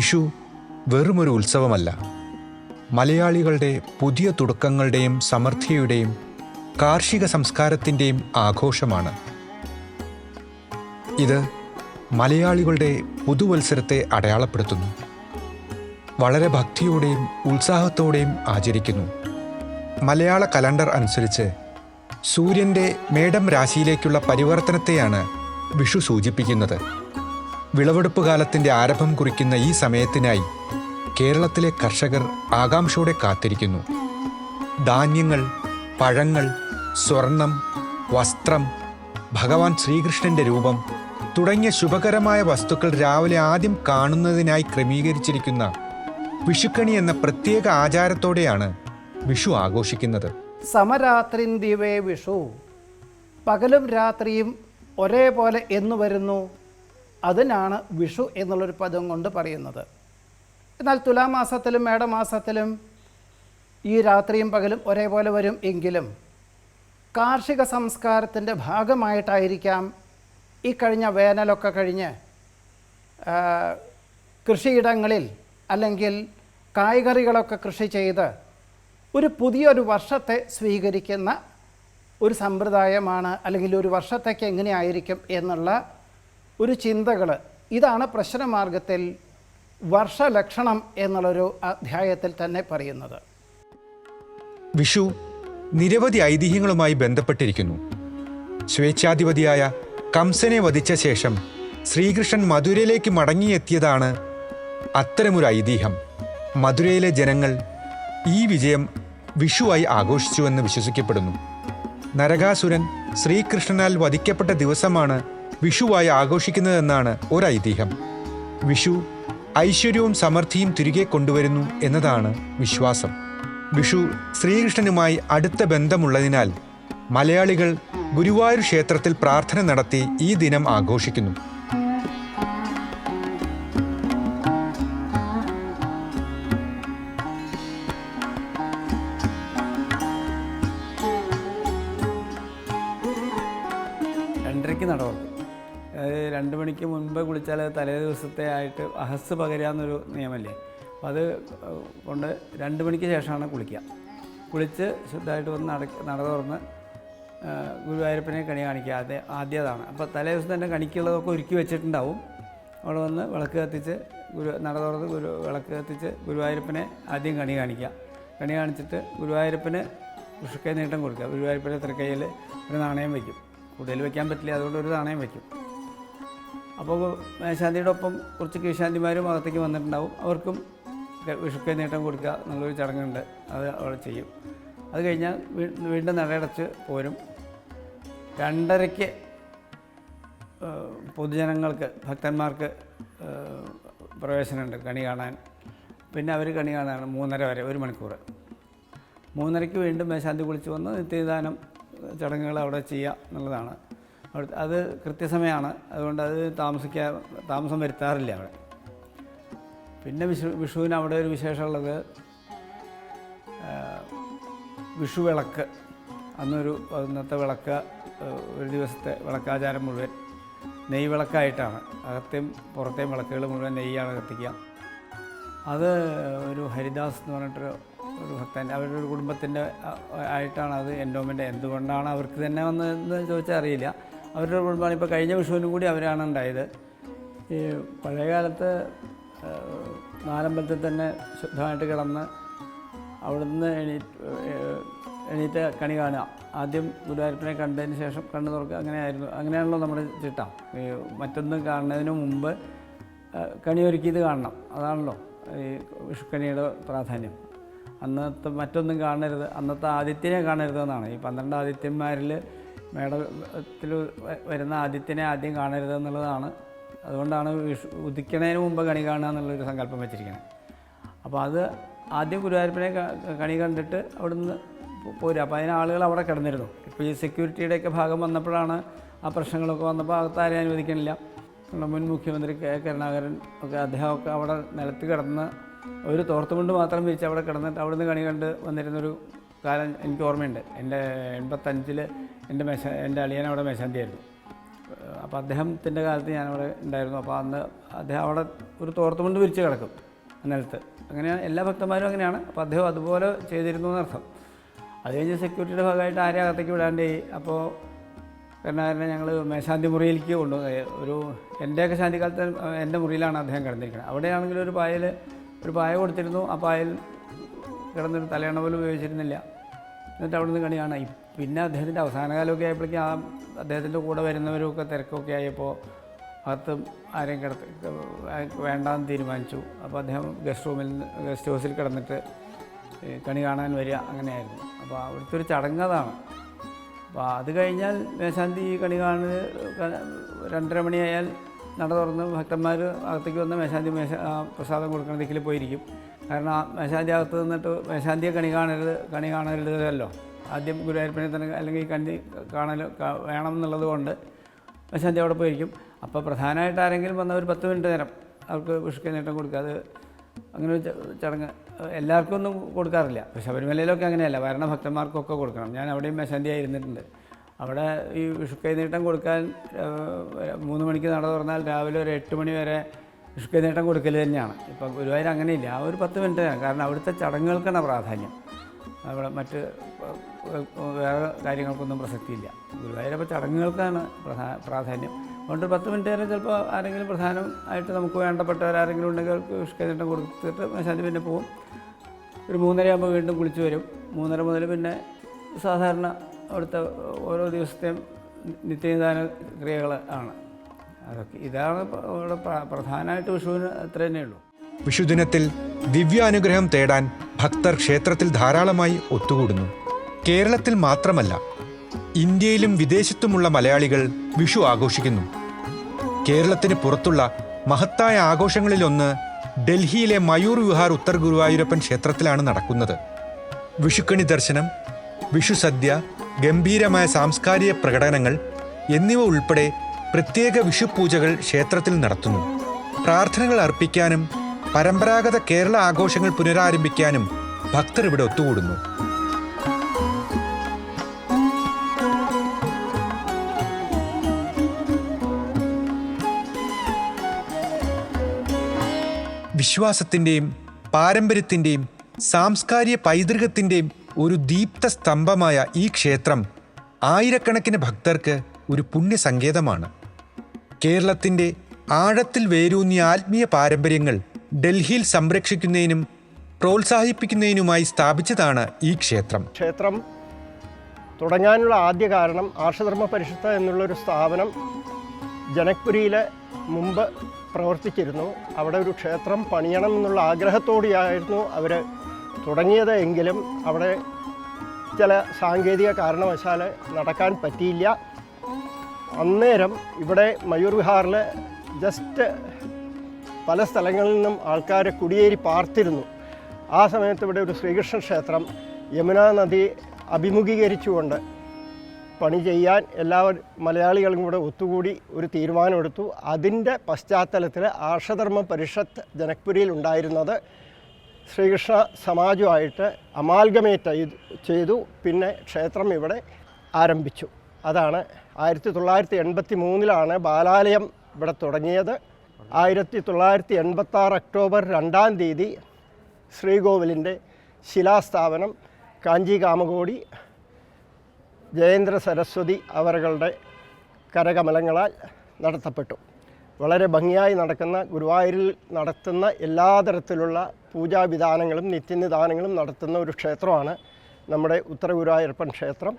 വിഷു വെറുമൊരു ഉത്സവമല്ല. മലയാളികളുടെ പുതിയ തുടക്കങ്ങളുടെയും സമൃദ്ധിയുടെയും കാർഷിക സംസ്കാരത്തിന്റെയും ആഘോഷമാണ്. ഇത് മലയാളികളുടെ പുതുവത്സരത്തെ അടയാളപ്പെടുത്തുന്നു. വളരെ ഭക്തിയോടെയും ഉത്സാഹത്തോടെയും ആചരിക്കുന്നു. മലയാള കലണ്ടർ അനുസരിച്ച് സൂര്യന്റെ മേടം രാശിയിലേക്കുള്ള പരിവർത്തനത്തെയാണ് വിഷു സൂചിപ്പിക്കുന്നത്. വിളവെടുപ്പ് കാലത്തിന്റെ ആരംഭം കുറിക്കുന്ന ഈ സമയത്തിനായി കേരളത്തിലെ കർഷകർ ആകാംക്ഷയോടെ കാത്തിരിക്കുന്നു. ധാന്യങ്ങൾ പഴങ്ങൾ സ്വർണം വസ്ത്രം ഭഗവാൻ ശ്രീകൃഷ്ണന്റെ രൂപം തുടങ്ങിയ ശുഭകരമായ വസ്തുക്കൾ രാവിലെ ആദ്യം കാണുന്നതിനായി ക്രമീകരിച്ചിരിക്കുന്ന വിഷുക്കണി എന്ന പ്രത്യേക ആചാരത്തോടെയാണ് വിഷു ആഘോഷിക്കുന്നത്. സമരാത്രിന്ദിവേ വിഷു. പകലും രാത്രിയും ഒരേപോലെ എന്നു വരുന്നു. അതിനാണ് വിഷു എന്നുള്ളൊരു പദം കൊണ്ട് പറയുന്നത്. എന്നാൽ തുലാമാസത്തിലും മേടമാസത്തിലും ഈ രാത്രിയും പകലും ഒരേപോലെ വരും എങ്കിലും കാർഷിക സംസ്കാരത്തിന്റെ ഭാഗമായിട്ടായിരിക്കാം ഈ കഴിഞ്ഞ വേനലൊക്കെ കഴിഞ്ഞ് കൃഷിയിടങ്ങളിൽ അല്ലെങ്കിൽ കായ്കറികളൊക്കെ കൃഷി ചെയ്ത് ഒരു പുതിയൊരു വർഷത്തെ സ്വീകരിക്കുന്ന ഒരു സമ്പ്രദായമാണ് അല്ലെങ്കിൽ ഒരു വർഷത്തേക്ക് എങ്ങനെയായിരിക്കും എന്നുള്ള ഒരു ചിന്തകൾ ഇതാണ് പ്രശ്നമാർഗത്തിൽ വർഷലക്ഷണം എന്നുള്ളൊരു അധ്യായത്തിൽ തന്നെ പറയുന്നത്. വിഷു നിരവധി ഐതിഹ്യങ്ങളുമായി ബന്ധപ്പെട്ടിരിക്കുന്നു. സ്വേച്ഛാധിപതിയായ കംസനെ വധിച്ച ശേഷം ശ്രീകൃഷ്ണൻ മധുരയിലേക്ക് മടങ്ങിയെത്തിയതാണ് അത്തരമൊരു ഐതിഹ്യം. മധുരയിലെ ജനങ്ങൾ ഈ വിജയം വിഷുവായി ആഘോഷിച്ചുവെന്ന് വിശ്വസിക്കപ്പെടുന്നു. നരകാസുരൻ ശ്രീകൃഷ്ണനാൽ വധിക്കപ്പെട്ട ദിവസമാണ് വിഷുവായി ആഘോഷിക്കുന്നതെന്നാണ് ഒരു ഐതിഹ്യം വിഷു ഐശ്വര്യവും സമൃദ്ധിയും തിരികെ കൊണ്ടുവരുന്നു എന്നതാണ് വിശ്വാസം. വിഷു ശ്രീകൃഷ്ണനുമായി അടുത്ത ബന്ധമുള്ളതിനാൽ മലയാളികൾ ഗുരുവായൂർ ക്ഷേത്രത്തിൽ പ്രാർത്ഥന നടത്തി ഈ ദിനം ആഘോഷിക്കുന്നു. രണ്ടരയ്ക്ക് നട തുറക്കും. അതായത് രണ്ട് മണിക്ക് മുൻപ് കുളിച്ചാൽ തലേ ദിവസത്തെ ആയിട്ട് അഹസ് പകരാന്നൊരു നിയമല്ലേ. അപ്പം അത് കൊണ്ട് രണ്ട് മണിക്ക് ശേഷമാണ് കുളിക്കുക കുളിച്ച് ശുദ്ധമായിട്ട് വന്ന് നട നട തുറന്ന് ഗുരുവായൂരപ്പനെ കണി കാണിക്കുക അത് ആദ്യതാണ്. അപ്പോൾ തലേ ദിവസം തന്നെ കണിക്കുള്ളതൊക്കെ ഒരുക്കി വെച്ചിട്ടുണ്ടാവും. അവിടെ വന്ന് വിളക്ക് കത്തിച്ച് ഗുരു നട തുറന്ന് ഗുരു വിളക്ക് കത്തിച്ച് ഗുരുവായൂരപ്പനെ ആദ്യം കണി കാണിക്കുക കണി കാണിച്ചിട്ട് ഗുരുവായൂരപ്പന് കൃഷിക്കൈ നീട്ടം കൊടുക്കുക ഗുരുവായൂരപ്പന്റെ തൃക്കൈയിൽ ഒരു നാണയം വയ്ക്കും. കൂടുതൽ വയ്ക്കാൻ പറ്റില്ല. അതുകൊണ്ട് ഒരു നാണയം വയ്ക്കും. അപ്പോൾ മേശാന്തിയുടെ ഒപ്പം കുറച്ച് കീശാന്തിമാരും അകത്തേക്ക് വന്നിട്ടുണ്ടാവും. അവർക്കും വിഷുക്കൈ നീട്ടം കൊടുക്കുക എന്നുള്ളൊരു ചടങ്ങുണ്ട്. അത് അവിടെ ചെയ്യും. അത് കഴിഞ്ഞാൽ വീണ്ടും നടയടച്ച് പോരും. രണ്ടരയ്ക്ക് പൊതുജനങ്ങൾക്ക് ഭക്തന്മാർക്ക് പ്രവേശനമുണ്ട് കണി കാണാൻ. പിന്നെ അവർ കണി കാണാനാണ് മൂന്നര വരെ ഒരു മണിക്കൂർ മൂന്നരയ്ക്ക് വീണ്ടും മേശാന്തി കുളിച്ച് വന്ന് നിത്യദാനം ചടങ്ങുകൾ അവിടെ ചെയ്യുക എന്നുള്ളതാണ്. അത് കൃത്യസമയമാണ്. അതുകൊണ്ട് അത് താമസിക്കാൻ താമസം വരുത്താറില്ല അവിടെ. പിന്നെ വിഷു വിഷുവിന് അവിടെ ഒരു വിശേഷമുള്ളത് വിഷു വിളക്ക്. അന്നൊരു അന്നത്തെ വിളക്ക് ഒരു ദിവസത്തെ വിളക്കാചാരം മുഴുവൻ നെയ് വിളക്കായിട്ടാണ്. അകത്തെയും പുറത്തെയും വിളക്കുകൾ മുഴുവൻ നെയ്യാണ് കത്തിക്കുക. അത് ഒരു ഹരിദാസ് എന്ന് പറഞ്ഞിട്ടൊരു ഒരു ഭക്തൻ അവരുടെ ഒരു കുടുംബത്തിന്റെ ആയിട്ടാണ് അത് എൻഡോമെന്റ് എന്തുകൊണ്ടാണ് അവർക്ക് തന്നെ വന്നതെന്ന് ചോദിച്ചാൽ അറിയില്ല. അവരുടെ കുടുംബമാണ്. ഇപ്പോൾ കഴിഞ്ഞ വിഷുവിനും കൂടി അവരാണ് ഉണ്ടായത്. ഈ പഴയകാലത്ത് നാലമ്പലത്തിൽ തന്നെ ശുദ്ധമായിട്ട് കിടന്ന് അവിടുന്ന് എണീറ്റ് എണീറ്റ് കണി കാണുക. ആദ്യം ഗുരുവായൂരപ്പനെ കണ്ടതിന് ശേഷം കണ്ണു തുറക്കുക. അങ്ങനെയായിരുന്നു. അങ്ങനെയാണല്ലോ നമ്മുടെ ചിട്ട. ഈ മറ്റൊന്നും കാണുന്നതിന് മുമ്പ് കണി ഒരുക്കിയത് കാണണം. അതാണല്ലോ ഈ വിഷുക്കണിയുടെ പ്രാധാന്യം. അന്നത്തെ മറ്റൊന്നും കാണരുത്. അന്നത്തെ ആദിത്യനെ കാണരുതെന്നാണ് ഈ പന്ത്രണ്ട് ആദിത്യന്മാരിൽ മേടത്തിൽ വരുന്ന ആദ്യത്തിനെ ആദ്യം കാണരുത് എന്നുള്ളതാണ്. അതുകൊണ്ടാണ് വിഷു ഉദിക്കണതിന് മുമ്പ് കണി കാണുക എന്നുള്ളൊരു സങ്കല്പം വെച്ചിരിക്കുന്നത് അപ്പോൾ അത് ആദ്യം ഗുരുവായൂരപ്പനെ കണി കണ്ടിട്ട് അവിടുന്ന് പോരുക. അപ്പോൾ അതിന് ആളുകൾ അവിടെ കിടന്നിരുന്നു. ഇപ്പോൾ ഈ സെക്യൂരിറ്റിയുടെയൊക്കെ ഭാഗം വന്നപ്പോഴാണ് ആ പ്രശ്നങ്ങളൊക്കെ വന്നപ്പോൾ അകത്താരെ അനുവദിക്കണില്ല. മുൻ മുഖ്യമന്ത്രി കെ കരുണാകരൻ ഒക്കെ അദ്ദേഹമൊക്കെ അവിടെ നിലത്ത് കിടന്ന് ഒരു തോർത്തുകൊണ്ട് മാത്രം വിരിച്ച് അവിടെ കിടന്നിട്ട് അവിടുന്ന് കണി കണ്ട് വന്നിരുന്നൊരു കാലം എനിക്ക് ഓർമ്മയുണ്ട്. എന്റെ എൺപത്തഞ്ചിൽ എന്റെ മെശ എന്റെ അളിയൻ അവിടെ മെശാന്തിയായിരുന്നു അപ്പോൾ അദ്ദേഹത്തിന്റെ കാലത്ത് ഞാനവിടെ ഉണ്ടായിരുന്നു. അപ്പോൾ അന്ന് അദ്ദേഹം അവിടെ ഒരു തോർത്തുമുണ്ട് വിരിച്ച് കിടക്കും നിലത്ത്. അങ്ങനെയാണ് എല്ലാ ഭക്തന്മാരും അങ്ങനെയാണ്. അപ്പോൾ അദ്ദേഹം അതുപോലെ ചെയ്തിരുന്നു എന്നർത്ഥം. അത് കഴിഞ്ഞ് സെക്യൂരിറ്റിയുടെ ഭാഗമായിട്ട് ആരെ അകത്തേക്ക് വിടാണ്ടേ അപ്പോൾ കരുണാകരനെ ഞങ്ങൾ മേശാന്തി മുറിയിലേക്ക് കൊണ്ടുപോയി ഒരു എന്റെയൊക്കെ ശാന്തി കാലത്ത് എന്റെ മുറിയിലാണ് അദ്ദേഹം കിടന്നിരിക്കുന്നത്. അവിടെയാണെങ്കിൽ ഒരു പായൽ ഒരു പായ കൊടുത്തിരുന്നു. ആ പായൽ കിടന്നൊരു തലയണ പോലും ഉപയോഗിച്ചിരുന്നില്ല. എന്നിട്ട് അവിടെ നിന്ന് കണിയാണ് പിന്നെ അദ്ദേഹത്തിന്റെ അവസാന കാലമൊക്കെ ആയപ്പോഴേക്കും ആ അദ്ദേഹത്തിന്റെ കൂടെ വരുന്നവരൊക്കെ തിരക്കൊക്കെ ആയപ്പോൾ അകത്ത് ആരെയും കിടത്ത് വേണ്ടാന്ന് തീരുമാനിച്ചു. അപ്പോൾ അദ്ദേഹം ഗസ്റ്റ് റൂമിൽ ഗസ്റ്റ് ഹൗസിൽ കിടന്നിട്ട് കണി കാണാൻ വരിക അങ്ങനെയായിരുന്നു. അപ്പോൾ അവിടുത്തെ ഒരു ചടങ്ങ് അതാണ്. അപ്പോൾ അത് കഴിഞ്ഞാൽ മേശാന്തി കണി കാണുന്നത് രണ്ടര മണിയായാൽ നട തുറന്ന് ഭക്തന്മാർ അകത്തേക്ക് വന്ന് മേശാന്തി മേശ പ്രസാദം കൊടുക്കുന്ന ദിക്കിൽ പോയിരിക്കും. കാരണം മേശാന്തി അകത്ത് നിന്നിട്ട് മേശാന്തിയെ കണി കാണരുത് കണി കാണരുതല്ലോ ആദ്യം ഗുരുവായൂരപ്പനെ തന്നെ അല്ലെങ്കിൽ കണി കാണൽ വേണം എന്നുള്ളത് കൊണ്ട് മേശാന്തി അവിടെ പോയിരിക്കും. അപ്പോൾ പ്രധാനമായിട്ട് ആരെങ്കിലും വന്ന ഒരു പത്ത് മിനിറ്റ് നേരം അവർക്ക് വിഷുക്കൈ നേട്ടം കൊടുക്കുക. അത് അങ്ങനെ ഒരു ചടങ്ങ് എല്ലാവർക്കും ഒന്നും കൊടുക്കാറില്ല. ശബരിമലയിലൊക്കെ അങ്ങനെയല്ല. വരണ ഭക്തന്മാർക്കൊക്കെ കൊടുക്കണം. ഞാൻ അവിടെയും മേശാന്തിയായി ഇരുന്നിട്ടുണ്ട്. അവിടെ ഈ വിഷുക്കൈ നീട്ടം കൊടുക്കാൻ മൂന്ന് മണിക്ക് നട തുറന്നാൽ രാവിലെ ഒരു എട്ട് മണി വരെ വിഷുക്കൈ നേട്ടം കൊടുക്കൽ തന്നെയാണ്. ഇപ്പം ഗുരുവായൂർ അങ്ങനെയില്ല. ആ ഒരു പത്ത് മിനിറ്റ് നേരം കാരണം അവിടുത്തെ ചടങ്ങുകൾക്കാണ് പ്രാധാന്യം. അവിടെ മറ്റ് വേറെ കാര്യങ്ങൾക്കൊന്നും പ്രസക്തിയില്ല. ഗുരുവായൂരപ്പോൾ ചടങ്ങുകൾക്കാണ് പ്രധാ പ്രാധാന്യം. അതുകൊണ്ട് പത്ത് മിനിറ്റ് വരെ ചിലപ്പോൾ ആരെങ്കിലും പ്രധാനമായിട്ട് നമുക്ക് വേണ്ടപ്പെട്ടവരാരെങ്കിലും ഉണ്ടെങ്കിൽ അവർക്ക് നേട്ടം കൊടുത്തിട്ട് മേശാന്തി പിന്നെ പോകും ഒരു മൂന്നരയാകുമ്പോൾ വീണ്ടും കുളിച്ച് വരും. മൂന്നര മുതൽ പിന്നെ സാധാരണ അവിടുത്തെ ഓരോ ദിവസത്തെയും നിത്യനിദാന ക്രിയകൾ ആണ് അതൊക്കെ ഇതാണ് ഇവിടെ പ്ര- പ്രധാനമായിട്ട് വിഷുവിന് അത്ര തന്നെയുള്ളൂ വിഷുദിനത്തിൽ ദിവ്യാനുഗ്രഹം തേടാൻ ഭക്തർ ക്ഷേത്രത്തിൽ ധാരാളമായി ഒത്തുകൂടുന്നു. കേരളത്തിൽ മാത്രമല്ല ഇന്ത്യയിലും വിദേശത്തുമുള്ള മലയാളികൾ വിഷു ആഘോഷിക്കുന്നു. കേരളത്തിന് പുറത്തുള്ള മഹത്തായ ആഘോഷങ്ങളിലൊന്ന് ഡൽഹിയിലെ മയൂർ വിഹാർ ഉത്തർ ഗുരുവായൂരപ്പൻ ക്ഷേത്രത്തിലാണ് നടക്കുന്നത്. വിഷുക്കണി ദർശനം വിഷുസദ്യ ഗംഭീരമായ സാംസ്കാരിക പ്രകടനങ്ങൾ എന്നിവ ഉൾപ്പെടെ പ്രത്യേക വിഷുപൂജകൾ ക്ഷേത്രത്തിൽ നടത്തുന്നു. പ്രാർത്ഥനകൾ അർപ്പിക്കാനും പരമ്പരാഗത കേരള ആഘോഷങ്ങൾ പുനരാരംഭിക്കാനും ഭക്തർ ഇവിടെ ഒത്തുകൂടുന്നു. വിശ്വാസത്തിന്റെയും പാരമ്പര്യത്തിന്റെയും സാംസ്കാരിക പൈതൃകത്തിന്റെയും ഒരു ദീപ്ത സ്തംഭമായ ഈ ക്ഷേത്രം ആയിരക്കണക്കിന് ഭക്തർക്ക് ഒരു പുണ്യസങ്കേതമാണ്. കേരളത്തിന്റെ ആഴത്തിൽ വേരൂന്നിയ ആത്മീയ പാരമ്പര്യങ്ങൾ ഡൽഹിയിൽ സംരക്ഷിക്കുന്നതിനും പ്രോത്സാഹിപ്പിക്കുന്നതിനുമായി സ്ഥാപിച്ചതാണ് ഈ ക്ഷേത്രം. ക്ഷേത്രം തുടങ്ങാനുള്ള ആദ്യ കാരണം ആർഷധർമ്മ പരിഷത്ത് എന്നുള്ളൊരു സ്ഥാപനം ജനക്പുരിയിലെ മുമ്പ് പ്രവർത്തിച്ചിരുന്നു. അവിടെ ഒരു ക്ഷേത്രം പണിയണം എന്നുള്ള ആഗ്രഹത്തോടെയായിരുന്നു അവർ തുടങ്ങിയത് എങ്കിലും അവിടെ ചില സാങ്കേതിക കാരണവശാൽ നടക്കാൻ പറ്റിയില്ല. അന്നേരം ഇവിടെ മയൂർ വിഹാറിൽ ജസ്റ്റ് പല സ്ഥലങ്ങളിൽ നിന്നും ആൾക്കാർ കുടിയേറി പാർത്തിരുന്നു. ആ സമയത്ത് ഇവിടെ ഒരു ശ്രീകൃഷ്ണ ക്ഷേത്രം യമുനാ നദി അഭിമുഖീകരിച്ചുകൊണ്ട് പണി ചെയ്യാൻ എല്ലാ മലയാളികളും കൂടെ ഒത്തുകൂടി ഒരു തീരുമാനമെടുത്തു. അതിന്റെ പശ്ചാത്തലത്തിൽ ആർഷധർമ്മ പരിഷത്ത് ജനക്പുരിയിൽ ഉണ്ടായിരുന്നത് ശ്രീകൃഷ്ണ സമാജമായിട്ട് അമാൽഗമേറ്റ് ചെയ്തു- പിന്നെ ക്ഷേത്രം ഇവിടെ ആരംഭിച്ചു. അതാണ് ആയിരത്തി തൊള്ളായിരത്തി എൺപത്തി മൂന്നിലാണ് ബാലാലയം ഇവിടെ തുടങ്ങിയത്. ആയിരത്തി തൊള്ളായിരത്തി എൺപത്തി ആറ് ഒക്ടോബർ രണ്ടാം തീയതി ശ്രീകോവിലിന്റെ ശിലാസ്ഥാപനം കാഞ്ചി കാമകോടി ജയേന്ദ്ര സരസ്വതി അവരുടെ കരകമലങ്ങളാൽ നടത്തപ്പെട്ടു. വളരെ ഭംഗിയായി നടക്കുന്ന ഗുരുവായൂരിൽ നടത്തുന്ന എല്ലാ തരത്തിലുള്ള പൂജാവിധാനങ്ങളും നിത്യനിദാനങ്ങളും നടത്തുന്ന ഒരു ക്ഷേത്രമാണ് നമ്മുടെ ഉത്തര ഗുരുവായൂരപ്പൻ ക്ഷേത്രം.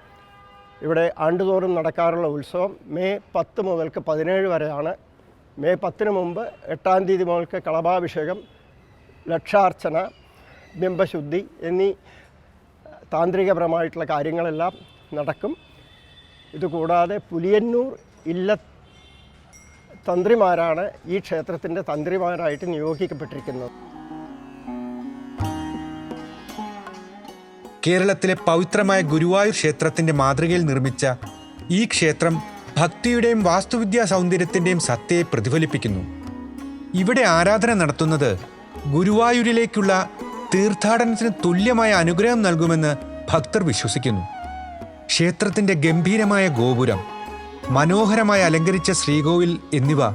ഇവിടെ ആണ്ടുതോറും നടക്കാറുള്ള ഉത്സവം മെയ് പത്ത് മുതൽക്ക് പതിനേഴ് വരെയാണ്. മെയ് പത്തിന് മുമ്പ് എട്ടാം തീയതി മുതൽക്ക് കളഭാഭിഷേകം ലക്ഷാർച്ചന ബിംബശുദ്ധി എന്നീ താന്ത്രികപരമായിട്ടുള്ള കാര്യങ്ങളെല്ലാം നടക്കും. ഇതുകൂടാതെ പുലിയന്നൂർ ഇല്ല തന്ത്രിമാരാണ് ഈ ക്ഷേത്രത്തിന്റെ തന്ത്രിമാരായിട്ട് നിയോഗിക്കപ്പെട്ടിരിക്കുന്നത്. കേരളത്തിലെ പവിത്രമായ ഗുരുവായൂർ ക്ഷേത്രത്തിന്റെ മാതൃകയിൽ നിർമ്മിച്ച ഈ ക്ഷേത്രം ഭക്തിയുടെയും വാസ്തുവിദ്യാ സൗന്ദര്യത്തിന്റെയും സത്തയെ പ്രതിഫലിപ്പിക്കുന്നു. ഇവിടെ ആരാധന നടത്തുന്നത് ഗുരുവായൂരിലേക്കുള്ള തീർത്ഥാടനത്തിന് തുല്യമായ അനുഗ്രഹം നൽകുമെന്ന് ഭക്തർ വിശ്വസിക്കുന്നു. ക്ഷേത്രത്തിന്റെ ഗംഭീരമായ ഗോപുരം മനോഹരമായി അലങ്കരിച്ച ശ്രീകോവിൽ എന്നിവ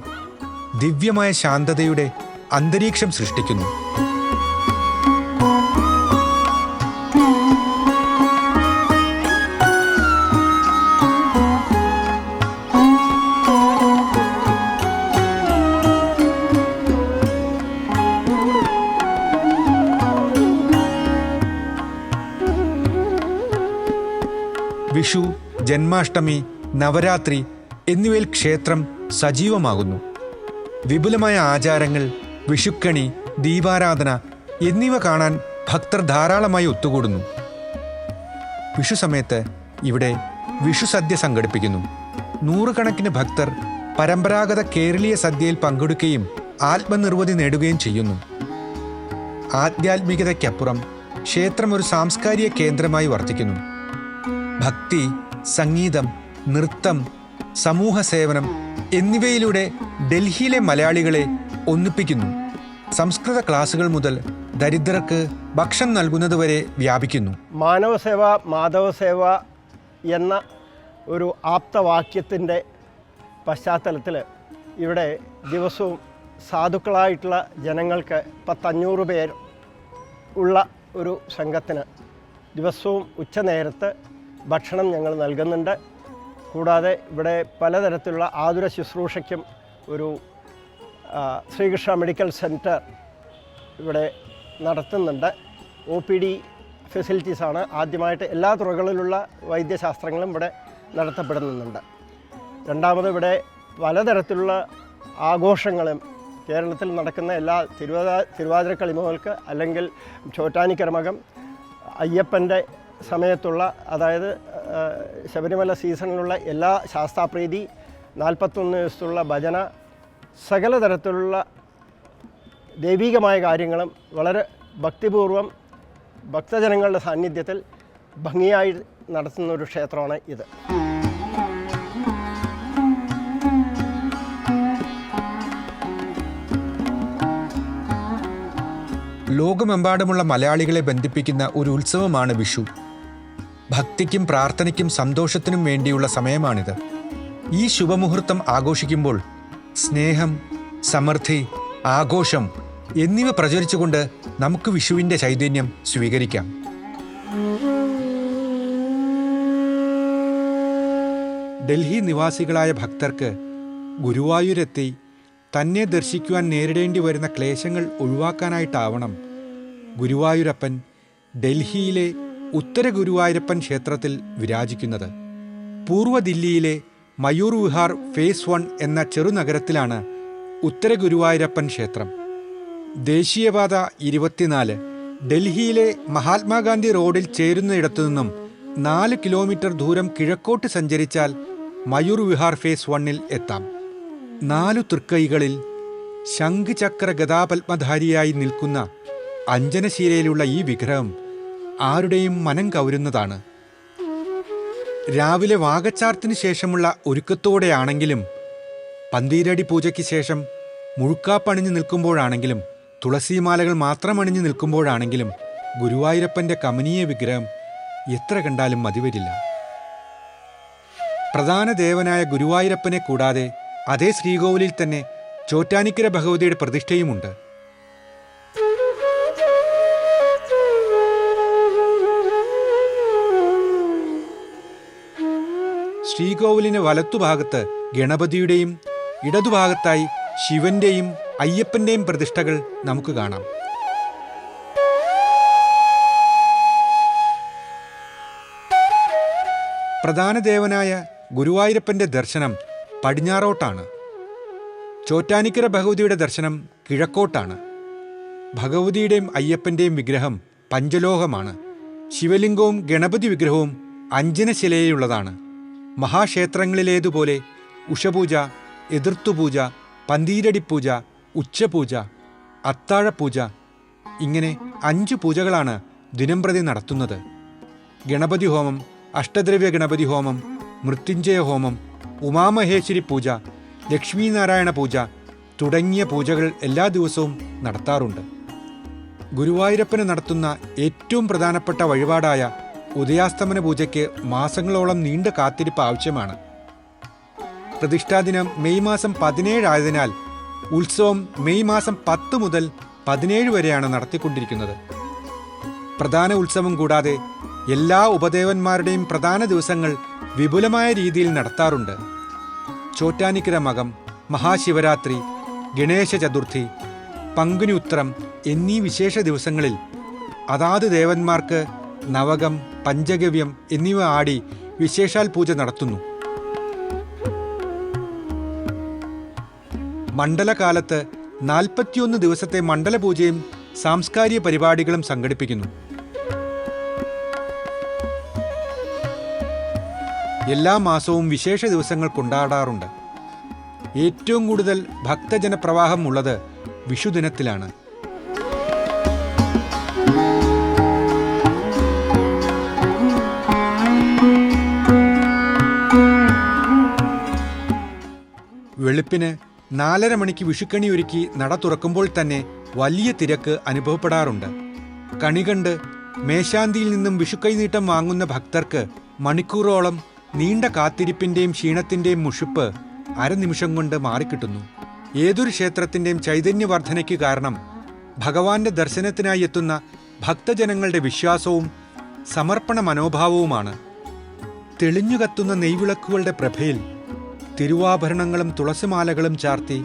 ദിവ്യമായ ശാന്തതയുടെ അന്തരീക്ഷം സൃഷ്ടിക്കുന്നു. ജന്മാഷ്ടമി നവരാത്രി എന്നിവയിൽ ക്ഷേത്രം സജീവമാകുന്നു. വിപുലമായ ആചാരങ്ങൾ വിഷുക്കണി ദീപാരാധന എന്നിവ കാണാൻ ഭക്തർ ധാരാളമായി ഒത്തുകൂടുന്നു. വിഷു സമയത്ത് ഇവിടെ വിഷു സദ്യ സംഘടിപ്പിക്കുന്നു. നൂറുകണക്കിന് ഭക്തർ പരമ്പരാഗത കേരളീയ സദ്യയിൽ പങ്കെടുക്കുകയും ആത്മനിർവൃതി നേടുകയും ചെയ്യുന്നു. ആധ്യാത്മികതയ്ക്കപ്പുറം ക്ഷേത്രം ഒരു സാംസ്കാരിക കേന്ദ്രമായി വർത്തിക്കുന്നു. ഭക്തി സംഗീതം നൃത്തം സമൂഹ സേവനം എന്നിവയിലൂടെ ഡൽഹിയിലെ മലയാളികളെ ഒന്നിപ്പിക്കുന്നു. സംസ്കൃത ക്ലാസുകൾ മുതൽ ദരിദ്രർക്ക് ഭക്ഷണം നൽകുന്നത് വരെ വ്യാപിക്കുന്നു. മാനവസേവ മാധവസേവ എന്ന ഒരു ആപ്തവാക്യത്തിന്റെ പശ്ചാത്തലത്തിൽ ഇവിടെ ദിവസവും സാധുക്കളായിട്ടുള്ള ജനങ്ങൾക്ക് പത്തഞ്ഞൂറ് പേർ ഉള്ള ഒരു സംഘത്തിന് ദിവസവും ഉച്ചനേരത്ത് ഭക്ഷണം ഞങ്ങൾ നൽകുന്നുണ്ട്. കൂടാതെ ഇവിടെ പലതരത്തിലുള്ള ആതുര ശുശ്രൂഷയ്ക്കും ഒരു ശ്രീകൃഷ്ണ മെഡിക്കൽ സെന്റർ ഇവിടെ നടത്തുന്നുണ്ട്. ഒ പി ഡി ഫെസിലിറ്റീസാണ് ആദ്യമായിട്ട് എല്ലാ തുറകളിലുള്ള വൈദ്യശാസ്ത്രങ്ങളും ഇവിടെ നടത്തപ്പെടുന്നുണ്ട്. രണ്ടാമത് ഇവിടെ പലതരത്തിലുള്ള ആഘോഷങ്ങളും കേരളത്തിൽ നടക്കുന്ന എല്ലാ തിരുവാതിര തിരുവാതിര കളിമകൾക്ക് അല്ലെങ്കിൽ ചോറ്റാനിക്കരമകം അയ്യപ്പന്റെ സമയത്തുള്ള അതായത് ശബരിമല സീസണിലുള്ള എല്ലാ ശാസ്താപ്രീതി നാൽപ്പത്തൊന്ന് ദിവസത്തുള്ള ഭജന സകല തരത്തിലുള്ള ദൈവീകമായ കാര്യങ്ങളും വളരെ ഭക്തിപൂർവം ഭക്തജനങ്ങളുടെ സാന്നിധ്യത്തിൽ ഭംഗിയായി നടത്തുന്ന ഒരു ക്ഷേത്രമാണ് ഇത്. ലോകമെമ്പാടുമുള്ള മലയാളികളെ ബന്ധിപ്പിക്കുന്ന ഒരു ഉത്സവമാണ് വിഷു. ഭക്തിക്കും പ്രാർത്ഥനയ്ക്കും സന്തോഷത്തിനും വേണ്ടിയുള്ള സമയമാണിത്. ഈ ശുഭമുഹൂർത്തം ആഘോഷിക്കുമ്പോൾ സ്നേഹം സമൃദ്ധി ആഘോഷം എന്നിവ പ്രചരിച്ചുകൊണ്ട് നമുക്ക് വിഷുവിന്റെ ചൈതന്യം സ്വീകരിക്കാം. ഡൽഹി നിവാസികളായ ഭക്തർക്ക് ഗുരുവായൂരെത്തി തന്നെ ദർശിക്കുവാൻ നേരിടേണ്ടി വരുന്ന ക്ലേശങ്ങൾ ഒഴിവാക്കാനായിട്ടാവണം ഗുരുവായൂരപ്പൻ ഡൽഹിയിലെ ഉത്തര ഗുരുവായൂരപ്പൻ ക്ഷേത്രത്തിൽ വിരാജിക്കുന്നത്. പൂർവ ദില്ലിയിലെ മയൂർ വിഹാർ ഫേസ് വൺ എന്ന ചെറുനഗരത്തിലാണ് ഉത്തര ഗുരുവായൂരപ്പൻ ക്ഷേത്രം. ദേശീയപാത ഇരുപത്തിനാല് ഡൽഹിയിലെ മഹാത്മാഗാന്ധി റോഡിൽ ചേരുന്നയിടത്തു നിന്നും നാല് കിലോമീറ്റർ ദൂരം കിഴക്കോട്ട് സഞ്ചരിച്ചാൽ മയൂർ വിഹാർ ഫേസ് വണ്ണിൽ എത്താം. നാലു തൃക്കൈകളിൽ ശംഖുചക്ര ഗതാപത്മധാരിയായി നിൽക്കുന്ന അഞ്ജനശീലയിലുള്ള ഈ വിഗ്രഹം ആരുടെയും മനം കവരുന്നതാണ്. രാവിലെ വാകച്ചാർത്തിന് ശേഷമുള്ള ഒരുക്കത്തോടെയാണെങ്കിലും പന്തീരടി പൂജയ്ക്ക് ശേഷം മുഴുക്കാപ്പണിഞ്ഞു നിൽക്കുമ്പോഴാണെങ്കിലും തുളസിമാലകൾ മാത്രം അണിഞ്ഞു നിൽക്കുമ്പോഴാണെങ്കിലും ഗുരുവായൂരപ്പന്റെ കമനീയ വിഗ്രഹം എത്ര കണ്ടാലും മതിവരില്ല. പ്രധാന ദേവനായ ഗുരുവായൂരപ്പനെ കൂടാതെ അതേ ശ്രീകോവിലിൽ തന്നെ ചോറ്റാനിക്കര ഭഗവതിയുടെ പ്രതിഷ്ഠയുമുണ്ട്. ശ്രീകോവിലിന് വലത്തുഭാഗത്ത് ഗണപതിയുടെയും ഇടതുഭാഗത്തായി ശിവന്റെയും അയ്യപ്പന്റെയും പ്രതിഷ്ഠകൾ നമുക്ക് കാണാം. പ്രധാന ദേവനായ ഗുരുവായൂരപ്പന്റെ ദർശനം പടിഞ്ഞാറോട്ടാണ്. ചോറ്റാനിക്കര ഭഗവതിയുടെ ദർശനം കിഴക്കോട്ടാണ്. ഭഗവതിയുടെയും അയ്യപ്പന്റെയും വിഗ്രഹം പഞ്ചലോഹമാണ്. ശിവലിംഗവും ഗണപതി വിഗ്രഹവും അഞ്ജനശിലയുള്ളതാണ് മഹാക്ഷേത്രങ്ങളിലേതുപോലെ ഉഷപൂജ എതിർത്തുപൂജ പന്തീരടിപ്പൂജ ഉച്ചപൂജ അത്താഴപൂജ ഇങ്ങനെ അഞ്ച് പൂജകളാണ് ദിനംപ്രതി നടത്തുന്നത്. ഗണപതി ഹോമം അഷ്ടദ്രവ്യ ഗണപതി ഹോമം മൃത്യുഞ്ജയ ഹോമം ഉമാമഹേശ്വരി പൂജ ലക്ഷ്മീനാരായണ പൂജ തുടങ്ങിയ പൂജകൾ എല്ലാ ദിവസവും നടത്താറുണ്ട്. ഗുരുവായൂരപ്പന് നടത്തുന്ന ഏറ്റവും പ്രധാനപ്പെട്ട വഴിപാടായ ഉദയാസ്തമന പൂജയ്ക്ക് മാസങ്ങളോളം നീണ്ട കാത്തിരിപ്പ് ആവശ്യമാണ്. പ്രതിഷ്ഠാദിനം മെയ് മാസം പതിനേഴായതിനാൽ ഉത്സവം മെയ് മാസം പത്ത് മുതൽ പതിനേഴ് വരെയാണ് നടത്തിക്കൊണ്ടിരിക്കുന്നത്. പ്രധാന ഉത്സവം കൂടാതെ എല്ലാ ഉപദേവന്മാരുടെയും പ്രധാന ദിവസങ്ങൾ വിപുലമായ രീതിയിൽ നടത്താറുണ്ട്. ചോറ്റാനിക്കര മകം മഹാശിവരാത്രി ഗണേശ ചതുർത്ഥി പങ്കുനി ഉത്രം എന്നീ വിശേഷ ദിവസങ്ങളിൽ അതാത് ദേവന്മാർക്ക് നവകം പഞ്ചഗവ്യം എന്നിവ ആടി വിശേഷാൽ പൂജ നടത്തുന്നു. മണ്ഡലകാലത്ത് നാൽപ്പത്തിയൊന്ന് ദിവസത്തെ മണ്ഡലപൂജയും സാംസ്കാരിക പരിപാടികളും സംഘടിപ്പിക്കുന്നു. എല്ലാ മാസവും വിശേഷ ദിവസങ്ങൾ കൊണ്ടാടാറുണ്ട്. ഏറ്റവും കൂടുതൽ ഭക്തജനപ്രവാഹം ഉള്ളത് വിഷുദിനത്തിലാണ്. വെളുപ്പിന് നാലര മണിക്ക് വിഷുക്കണി ഒരുക്കി നട തുറക്കുമ്പോൾ തന്നെ വലിയ തിരക്ക് അനുഭവപ്പെടാറുണ്ട്. കണി കണ്ട് മേശാന്തിയിൽ നിന്നും വിഷുക്കൈനീട്ടം വാങ്ങുന്ന ഭക്തർക്ക് മണിക്കൂറോളം നീണ്ട കാത്തിരിപ്പിന്റെയും ക്ഷീണത്തിന്റെയും മുഷിപ്പ് അരനിമിഷം കൊണ്ട് മാറിക്കിട്ടുന്നു. ഏതൊരു ക്ഷേത്രത്തിന്റെയും ചൈതന്യവർദ്ധനയ്ക്ക് കാരണം ഭഗവാന്റെ ദർശനത്തിനായി എത്തുന്ന ഭക്തജനങ്ങളുടെ വിശ്വാസവും സമർപ്പണ മനോഭാവവുമാണ്. തെളിഞ്ഞുകത്തുന്ന നെയ്വിളക്കുകളുടെ പ്രഭയിൽ തിരുവാഭരണങ്ങളും തുളസിമാലകളും ചാർത്തി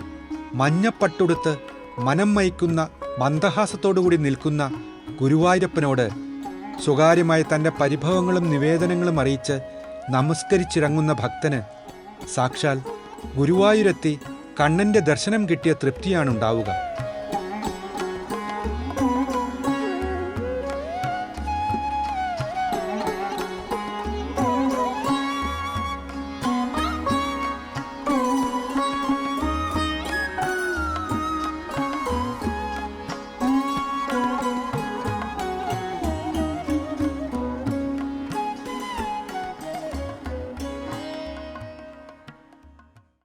മഞ്ഞപ്പട്ടുടുത്ത് മനം മയക്കുന്ന മന്ദഹാസത്തോടുകൂടി നിൽക്കുന്ന ഗുരുവായൂരപ്പനോട് സ്വകാര്യമായി തന്റെ പരിഭവങ്ങളും നിവേദനങ്ങളും അറിയിച്ച് നമസ്കരിച്ചിറങ്ങുന്ന ഭക്തന് സാക്ഷാൽ ഗുരുവായൂരെത്തി കണ്ണന്റെ ദർശനം കിട്ടിയ തൃപ്തിയാണ് ഉണ്ടാവുക